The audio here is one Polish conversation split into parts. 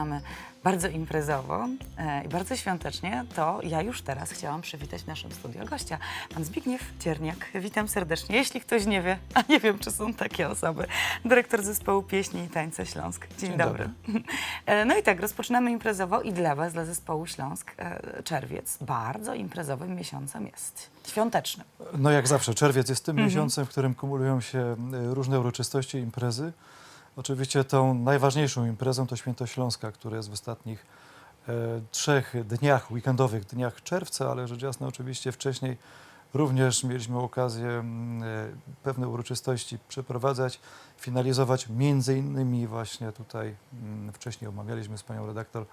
rozpoczynamy bardzo imprezowo e, i bardzo świątecznie, to ja już teraz chciałam przywitać w naszym studio gościa, pan Zbigniew Cierniak. Witam serdecznie. Jeśli ktoś nie wie, a nie wiem, czy są takie osoby, dyrektor zespołu pieśni i tańca Śląsk. Dzień, Dzień dobry. E, No i tak, rozpoczynamy imprezowo i dla Was, dla zespołu Śląsk, e, czerwiec bardzo imprezowym miesiącem jest. Świątecznym. No jak zawsze, czerwiec jest tym Mhm. miesiącem, w którym kumulują się różne uroczystości, imprezy. Oczywiście tą najważniejszą imprezą to Święto Śląska, które jest w ostatnich e, trzech dniach, weekendowych dniach czerwca, ale rzecz jasna oczywiście wcześniej również mieliśmy okazję mm, e, pewne uroczystości przeprowadzać, finalizować między innymi właśnie tutaj mm, wcześniej omawialiśmy z panią redaktor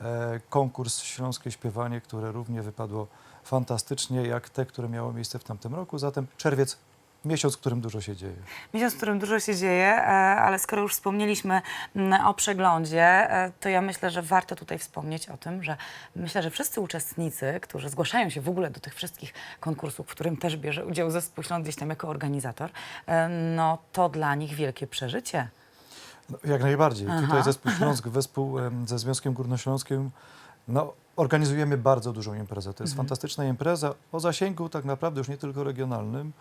e, konkurs Śląskie Śpiewanie, które równie wypadło fantastycznie, jak te, które miało miejsce w tamtym roku. Zatem czerwiec, miesiąc, w którym dużo się dzieje. Miesiąc, w którym dużo się dzieje, e, ale skoro już wspomnieliśmy mm, o przeglądzie, e, to ja myślę, że warto tutaj wspomnieć o tym, że myślę, że wszyscy uczestnicy, którzy zgłaszają się w ogóle do tych wszystkich konkursów, w którym też bierze udział zespół Śląsk gdzieś tam jako organizator, e, no to dla nich wielkie przeżycie. No, jak najbardziej. Aha. Tutaj zespół Śląsk, wespół ze Związkiem Górnośląskim, no, organizujemy bardzo dużą imprezę. To jest Mhm. fantastyczna impreza o zasięgu tak naprawdę już nie tylko regionalnym.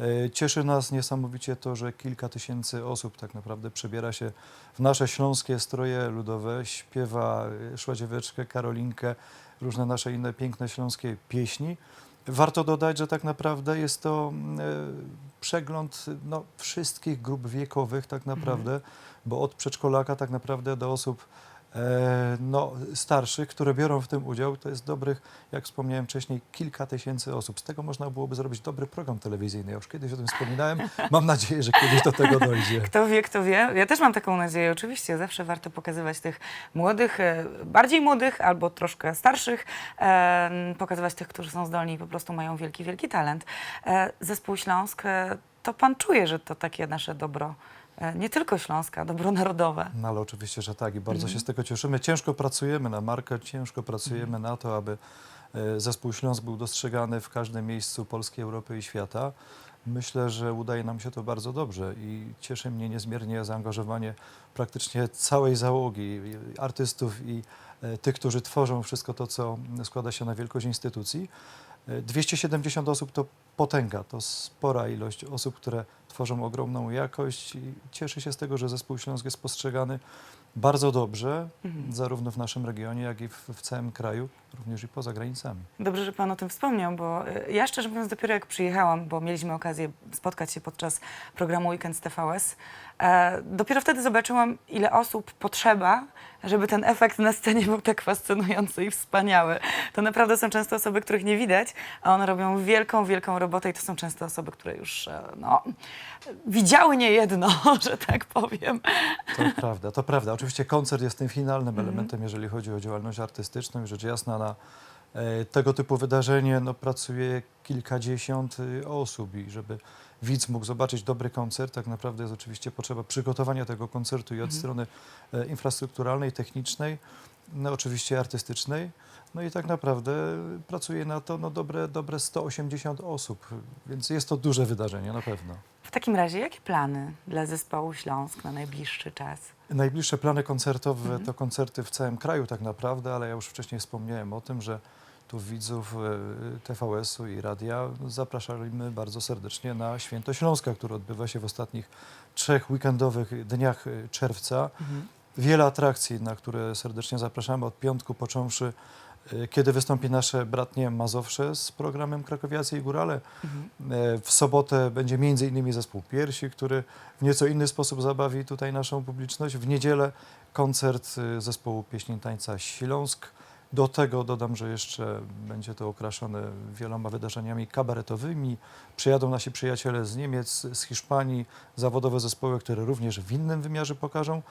E, Cieszy nas niesamowicie to, że kilka tysięcy osób tak naprawdę przebiera się w nasze śląskie stroje ludowe, śpiewa e, Szładzieweczkę, Karolinkę, różne nasze inne piękne śląskie pieśni. Warto dodać, że tak naprawdę jest to mm, e, przegląd no, wszystkich grup wiekowych tak naprawdę, bo od przedszkolaka tak naprawdę do osób no, starszych, które biorą w tym udział, to jest dobrych, jak wspomniałem wcześniej, kilka tysięcy osób. Z tego można byłoby zrobić dobry program telewizyjny. Ja już kiedyś o tym wspominałem. Mam nadzieję, że kiedyś do tego dojdzie. Kto wie, kto wie. Ja też mam taką nadzieję. Oczywiście zawsze warto pokazywać tych młodych, e, bardziej młodych albo troszkę starszych, e, pokazywać tych, którzy są zdolni i po prostu mają wielki, wielki talent. E, Zespół Śląsk, e, to pan czuje, że to takie nasze dobro, e, nie tylko Śląska, dobro narodowe. No ale oczywiście, że tak i bardzo Mhm. się z tego cieszymy. Ciężko pracujemy na markę, ciężko pracujemy na to, aby e, zespół Śląsk był dostrzegany w każdym miejscu Polski, Europy i świata. Myślę, że udaje nam się to bardzo dobrze i cieszy mnie niezmiernie zaangażowanie praktycznie całej załogi, artystów i e, tych, którzy tworzą wszystko to, co składa się na wielkość instytucji. E, 270 osób to potęga, to spora ilość osób, które tworzą ogromną jakość i cieszę się z tego, że zespół Śląsk jest postrzegany bardzo dobrze, Mhm. zarówno w naszym regionie, jak i w, w całym kraju, również i poza granicami. Dobrze, że Pan o tym wspomniał, bo e, ja szczerze mówiąc dopiero jak przyjechałam, bo mieliśmy okazję spotkać się podczas programu Weekend z TVS, e, dopiero wtedy zobaczyłam, ile osób potrzeba, żeby ten efekt na scenie był tak fascynujący i wspaniały. To naprawdę są często osoby, których nie widać, a one robią wielką, wielką robotę i to są często osoby, które już e, no, widziały niejedno, że tak powiem. To prawda, to prawda. Oczywiście koncert jest tym finalnym Mhm. elementem, jeżeli chodzi o działalność artystyczną i rzecz jasna na e, tego typu wydarzenie no, pracuje kilkadziesiąt y, osób i żeby widz mógł zobaczyć dobry koncert, tak naprawdę jest oczywiście potrzeba przygotowania tego koncertu i od Mhm. strony e, infrastrukturalnej, technicznej, no oczywiście artystycznej. No i tak naprawdę pracuje na to no, dobre, dobre 180 osób, więc jest to duże wydarzenie na pewno. W takim razie, jakie plany dla zespołu Śląsk na najbliższy czas? Najbliższe plany koncertowe to koncerty w całym kraju tak naprawdę, ale ja już wcześniej wspomniałem o tym, że tu widzów e, TVS-u i radia zapraszamy bardzo serdecznie na Święto Śląska, które odbywa się w ostatnich trzech weekendowych dniach e, czerwca. Wiele atrakcji, na które serdecznie zapraszamy od piątku począwszy, kiedy wystąpi nasze bratnie Mazowsze z programem Krakowiacy i Górale. E, W sobotę będzie między innymi zespół Piersi, który w nieco inny sposób zabawi tutaj naszą publiczność. W niedzielę koncert y, zespołu pieśni tańca Śląsk. Do tego dodam, że jeszcze będzie to okraszone wieloma wydarzeniami kabaretowymi. Przyjadą nasi przyjaciele z Niemiec, z Hiszpanii, zawodowe zespoły, które również w innym wymiarze pokażą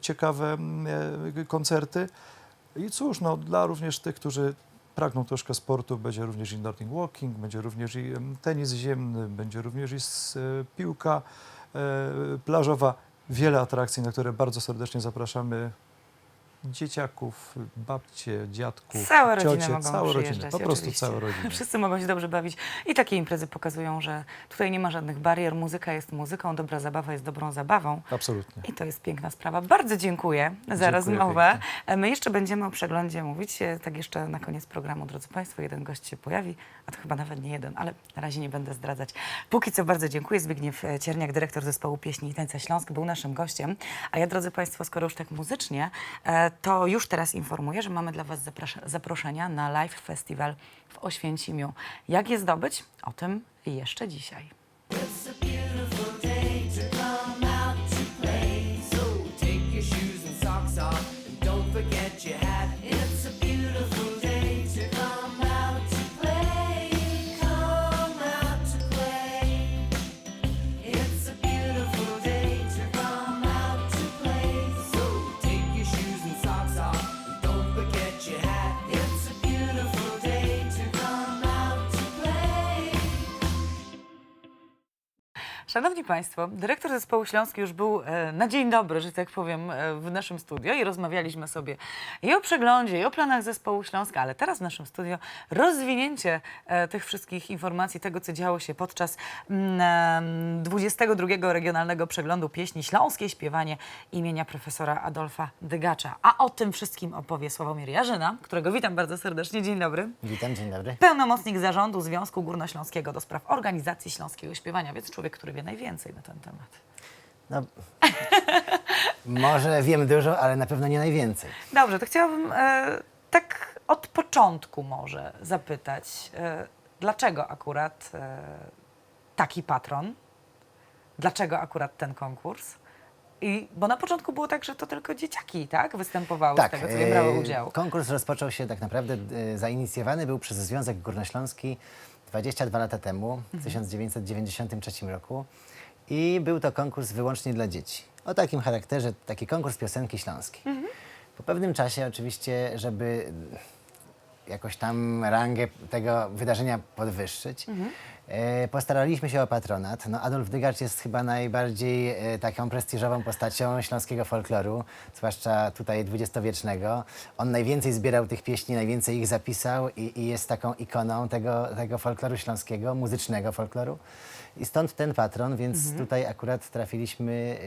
ciekawe koncerty. I cóż, no, dla również tych, którzy pragną troszkę sportu, będzie również i Nordic Walking, będzie również i tenis ziemny, będzie również i e, piłka e, plażowa. Wiele atrakcji, na które bardzo serdecznie zapraszamy dzieciaków, babcie, dziadków, Całe rodziny ciocie, mogą całe rodziny, przyjeżdżać, po prostu oczywiście. całe rodziny. Wszyscy mogą się dobrze bawić. I takie imprezy pokazują, że tutaj nie ma żadnych barier. Muzyka jest muzyką, dobra zabawa jest dobrą zabawą. Absolutnie. I to jest piękna sprawa. Bardzo dziękuję za Dziękuję rozmowę. My jeszcze będziemy o przeglądzie mówić. E, Tak jeszcze na koniec programu, drodzy Państwo, jeden gość się pojawi, a to chyba nawet nie jeden, ale na razie nie będę zdradzać. Póki co bardzo dziękuję. Zbigniew e, Cierniak, dyrektor zespołu pieśni i tańca Śląsk, był naszym gościem. A ja, drodzy Państwo, skoro już tak muzycznie, e, to już teraz informuję, że mamy dla Was zaproszenia na live festiwal w Oświęcimiu. Jak je zdobyć? O tym jeszcze dzisiaj. Szanowni Państwo, dyrektor zespołu Śląski już był e, na dzień dobry, że tak powiem, e, w naszym studio i rozmawialiśmy sobie i o przeglądzie, i o planach zespołu Śląska, ale teraz w naszym studio rozwinięcie e, tych wszystkich informacji, tego co działo się podczas mm, em, 22 Regionalnego Przeglądu Pieśni Śląskiej, śpiewanie imienia profesora Adolfa Dygacza. A o tym wszystkim opowie Sławomir Jarzyna, którego witam bardzo serdecznie. Dzień dobry. Witam, dzień dobry. Pełnomocnik zarządu Związku Górnośląskiego do spraw organizacji śląskiego śpiewania, więc człowiek, który wie najwięcej na ten temat. No, może wiem dużo, ale na pewno nie najwięcej. Dobrze, to chciałabym e, tak od początku może zapytać, e, dlaczego akurat e, taki patron? Dlaczego akurat ten konkurs? I, bo na początku było tak, że to tylko dzieciaki, tak, występowały z tego, co wiem, brały e, udział. Konkurs rozpoczął się tak naprawdę, e, zainicjowany był przez Związek Górnośląski 22 lata temu, Mhm. w 1993 roku. I był to konkurs wyłącznie dla dzieci. O takim charakterze, taki konkurs piosenki śląskiej. Mhm. Po pewnym czasie oczywiście, żeby jakoś tam rangę tego wydarzenia podwyższyć. E, postaraliśmy się o patronat. No, Adolf Dygacz jest chyba najbardziej e, taką prestiżową postacią śląskiego folkloru, zwłaszcza tutaj dwudziestowiecznego. On najwięcej zbierał tych pieśni, najwięcej ich zapisał i, i jest taką ikoną tego, tego folkloru śląskiego, muzycznego folkloru. I stąd ten patron, więc tutaj akurat trafiliśmy,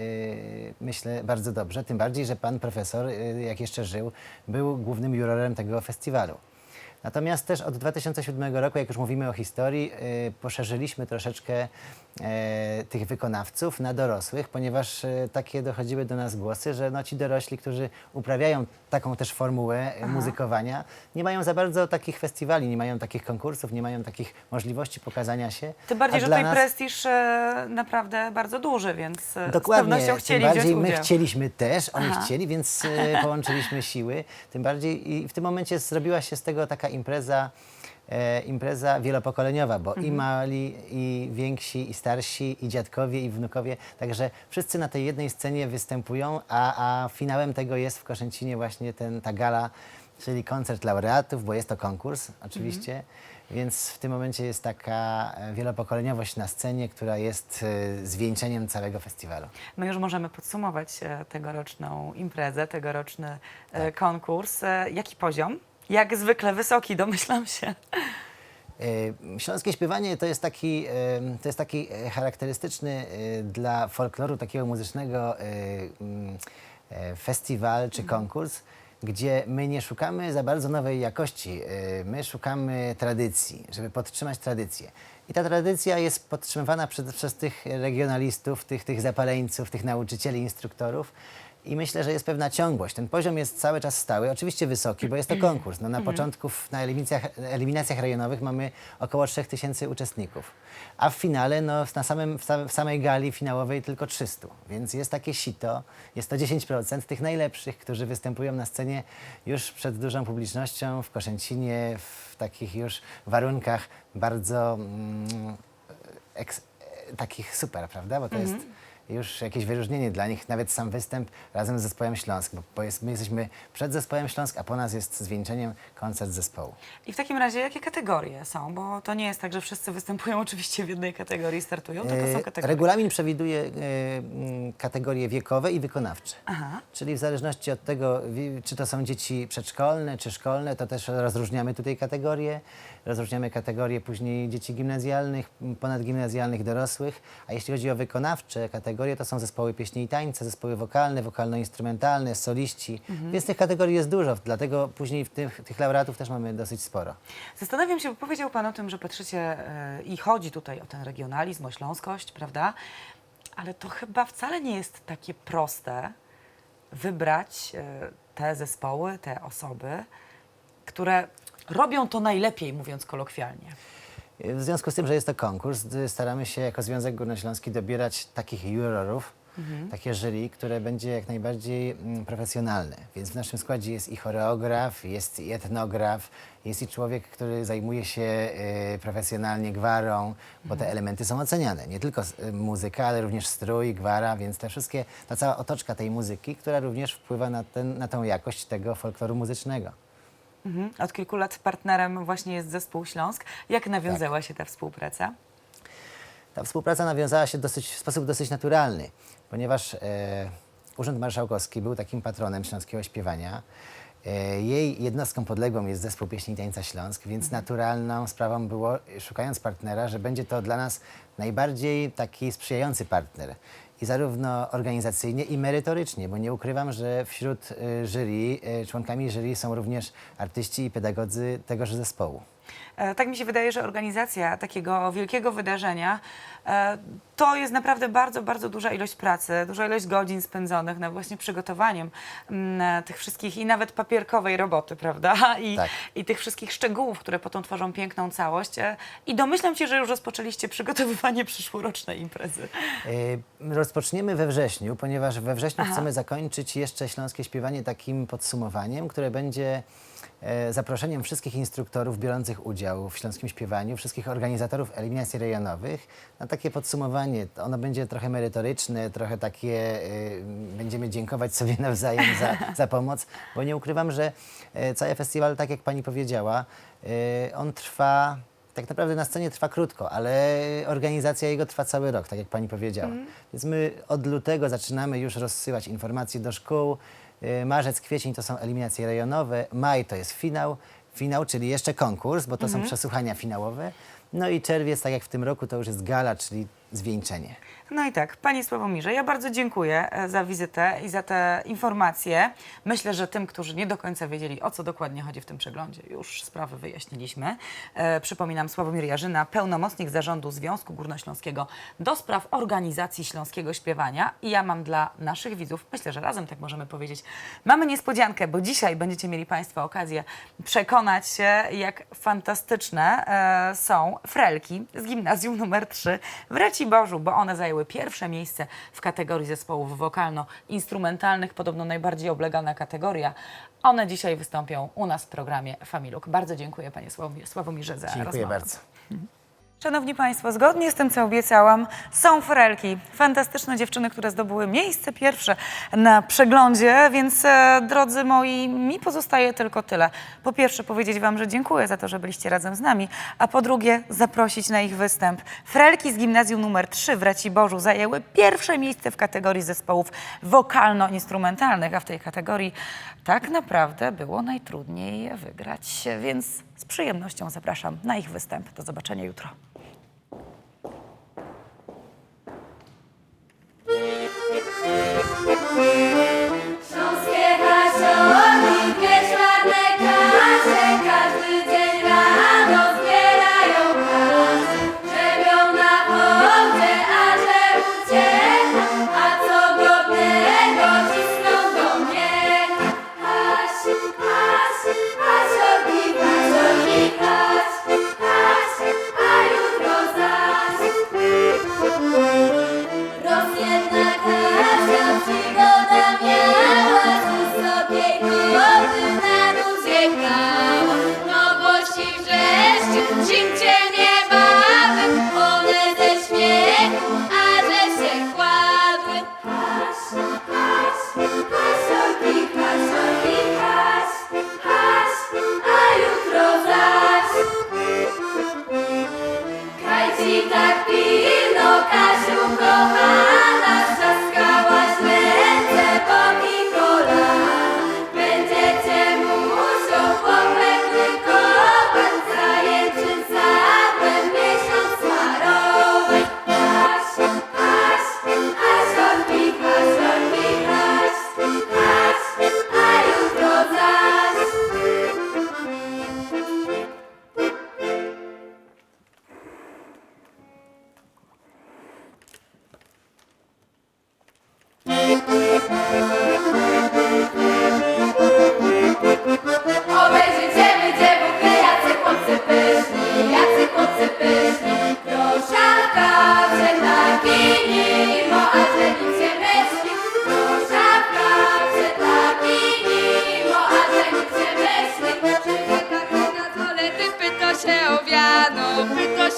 e, myślę, bardzo dobrze. Tym bardziej, że pan profesor, jak jeszcze żył, był głównym jurorem tego festiwalu. Natomiast też od 2007 roku, jak już mówimy o historii, y, poszerzyliśmy troszeczkę e, tych wykonawców na dorosłych, ponieważ e, takie dochodziły do nas głosy, że no, ci dorośli, którzy uprawiają taką też formułę e, muzykowania, nie mają za bardzo takich festiwali, nie mają takich konkursów, nie mają takich możliwości pokazania się. Tym bardziej, A że dla tutaj nas- prestiż e, naprawdę bardzo duży, więc e, z Dokładnie, pewnością tym chcieli bardziej wziąć my udział. chcieliśmy też, oni chcieli, więc połączyliśmy siły. Tym bardziej i w tym momencie zrobiła się z tego taka impreza, e, impreza wielopokoleniowa, bo i mali, i więksi, i starsi, i dziadkowie, i wnukowie, także wszyscy na tej jednej scenie występują, a, a finałem tego jest w Koszęcinie właśnie ten, ta gala, czyli koncert laureatów, bo jest to konkurs oczywiście. Więc w tym momencie jest taka e, wielopokoleniowość na scenie, która jest e, zwieńczeniem całego festiwalu. My już możemy podsumować e, tegoroczną imprezę, tegoroczny e, Tak. konkurs. E, jaki poziom? Jak zwykle wysoki, domyślam się. E, Śląskie śpiewanie to jest taki, e, to jest taki e, charakterystyczny dla folkloru takiego muzycznego mm, festiwal czy konkurs, gdzie my nie szukamy za bardzo nowej jakości, my szukamy tradycji, żeby podtrzymać tradycję. I ta tradycja jest podtrzymywana przez, przez tych regionalistów, tych, tych zapaleńców, tych nauczycieli, instruktorów. I myślę, że jest pewna ciągłość. Ten poziom jest cały czas stały, oczywiście wysoki, bo jest to konkurs. No, na początku w- na eliminacjach, eliminacjach rejonowych mamy około 3000 uczestników, a w finale no, na samym, w, sam- w samej gali finałowej tylko 300. Więc jest takie sito, jest to 10% tych najlepszych, którzy występują na scenie już przed dużą publicznością w Koszęcinie, w takich już warunkach bardzo mm, eks, e, takich super, prawda? Bo to jest już jakieś wyróżnienie dla nich, nawet sam występ razem z zespołem Śląsk, bo- bo jest, my jesteśmy przed zespołem Śląsk, a po nas jest zwieńczeniem koncert zespołu. I w takim razie jakie kategorie są? Bo to nie jest tak, że wszyscy występują oczywiście w jednej kategorii, startują, tylko są E, kategorie. Regulamin przewiduje e, kategorie wiekowe i wykonawcze. Aha. Czyli w zależności od tego, wi- czy to są dzieci przedszkolne, czy szkolne, to też rozróżniamy tutaj kategorie. Rozróżniamy kategorie później dzieci gimnazjalnych, ponadgimnazjalnych, dorosłych. A jeśli chodzi o wykonawcze kategorie, to są zespoły pieśni i tańce, zespoły wokalne, wokalno-instrumentalne, soliści. Więc tych kategorii jest dużo, dlatego później w tych, tych laureatów też mamy dosyć sporo. Zastanawiam się, bo powiedział Pan o tym, że patrzycie e, i chodzi tutaj o ten regionalizm, o śląskość, prawda? Ale to chyba wcale nie jest takie proste wybrać e, te zespoły, te osoby, które robią to najlepiej, mówiąc kolokwialnie. W związku z tym, że jest to konkurs, staramy się jako Związek Górnośląski dobierać takich jurorów, takie jury, które będzie jak najbardziej mm, profesjonalne. Więc w naszym składzie jest i choreograf, jest i etnograf, jest i człowiek, który zajmuje się y, profesjonalnie gwarą, bo te elementy są oceniane. Nie tylko y, muzyka, ale również strój, gwara, więc te wszystkie, ta cała otoczka tej muzyki, która również wpływa na, ten, na tą jakość tego folkloru muzycznego. Mhm. Od kilku lat partnerem właśnie jest zespół Śląsk. Jak nawiązała się ta współpraca? Ta współpraca nawiązała się dosyć, w sposób dosyć naturalny, ponieważ e, Urząd Marszałkowski był takim patronem śląskiego śpiewania. E, jej jednostką podległą jest zespół pieśni i tańca Śląsk, więc naturalną sprawą było, szukając partnera, że będzie to dla nas najbardziej taki sprzyjający partner. I zarówno organizacyjnie i merytorycznie, bo nie ukrywam, że wśród e, jury, e, członkami jury są również artyści i pedagodzy tegoż zespołu. E, Tak mi się wydaje, że organizacja takiego wielkiego wydarzenia e, to jest naprawdę bardzo, bardzo duża ilość pracy, duża ilość godzin spędzonych na właśnie przygotowaniem mm, tych wszystkich i nawet papierkowej roboty, prawda? I, Tak. I tych wszystkich szczegółów, które potem tworzą piękną całość. E, I domyślam się, że już rozpoczęliście przygotowywanie przyszłorocznej imprezy. E, Rozpoczniemy we wrześniu, ponieważ we wrześniu Aha. chcemy zakończyć jeszcze śląskie śpiewanie takim podsumowaniem, które będzie e, zaproszeniem wszystkich instruktorów biorących udział w śląskim śpiewaniu, wszystkich organizatorów eliminacji rejonowych na takie podsumowanie. Ono będzie trochę merytoryczne, trochę takie, e, będziemy dziękować sobie nawzajem za, za pomoc, bo nie ukrywam, że e, cały festiwal, tak jak pani powiedziała, e, on trwa tak naprawdę na scenie trwa krótko, ale organizacja jego trwa cały rok, tak jak pani powiedziała. Więc my od lutego zaczynamy już rozsyłać informacje do szkół. Y, Marzec, kwiecień to są eliminacje rejonowe, maj to jest finał, finał, czyli jeszcze konkurs, bo to są przesłuchania finałowe. No i czerwiec, tak jak w tym roku, to już jest gala, czyli zwieńczenie. No i tak, Panie Sławomirze, ja bardzo dziękuję e, za wizytę i za te informacje. Myślę, że tym, którzy nie do końca wiedzieli, o co dokładnie chodzi w tym przeglądzie, już sprawy wyjaśniliśmy. E, przypominam, Sławomir Jarzyna, pełnomocnik zarządu Związku Górnośląskiego do spraw organizacji śląskiego śpiewania. I ja mam dla naszych widzów, myślę, że razem tak możemy powiedzieć, mamy niespodziankę, bo dzisiaj będziecie mieli Państwo okazję przekonać się, jak fantastyczne e, są frelki z gimnazjum numer 3 w Raciborzu, bo one zajęły pierwsze miejsce w kategorii zespołów wokalno-instrumentalnych, podobno najbardziej oblegana kategoria. One dzisiaj wystąpią u nas w programie Familuk. Bardzo dziękuję Panie Sławomir- Sławomirze za Dziękuję rozmowę. bardzo. Szanowni Państwo, zgodnie z tym, co obiecałam, są forelki. Fantastyczne dziewczyny, które zdobyły miejsce pierwsze na przeglądzie, więc e, drodzy moi, mi pozostaje tylko tyle. Po pierwsze powiedzieć Wam, że dziękuję za to, że byliście razem z nami, a po drugie zaprosić na ich występ. Frelki z gimnazjum numer 3 w Raciborzu zajęły pierwsze miejsce w kategorii zespołów wokalno-instrumentalnych, a w tej kategorii tak naprawdę było najtrudniej wygrać, więc z przyjemnością zapraszam na ich występ. Do zobaczenia jutro. Śląskie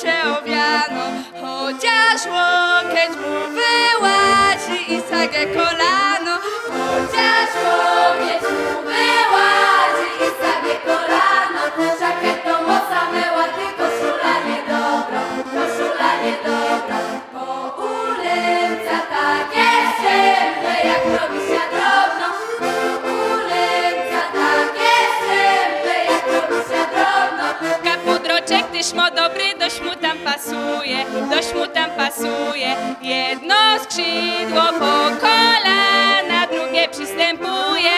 się owiano, chociaż łokieć mu wyłazi i sagę kolano. Chociaż łokieć mu wyłazi i sagę kolano, żaketą osamyła, tylko szula niedobra, to szula niedobra. Po ulica takie ciemne, jak robi się dobry, dość mu tam pasuje, dość mu tam pasuje. Jedno skrzydło po kolana, drugie przystępuje.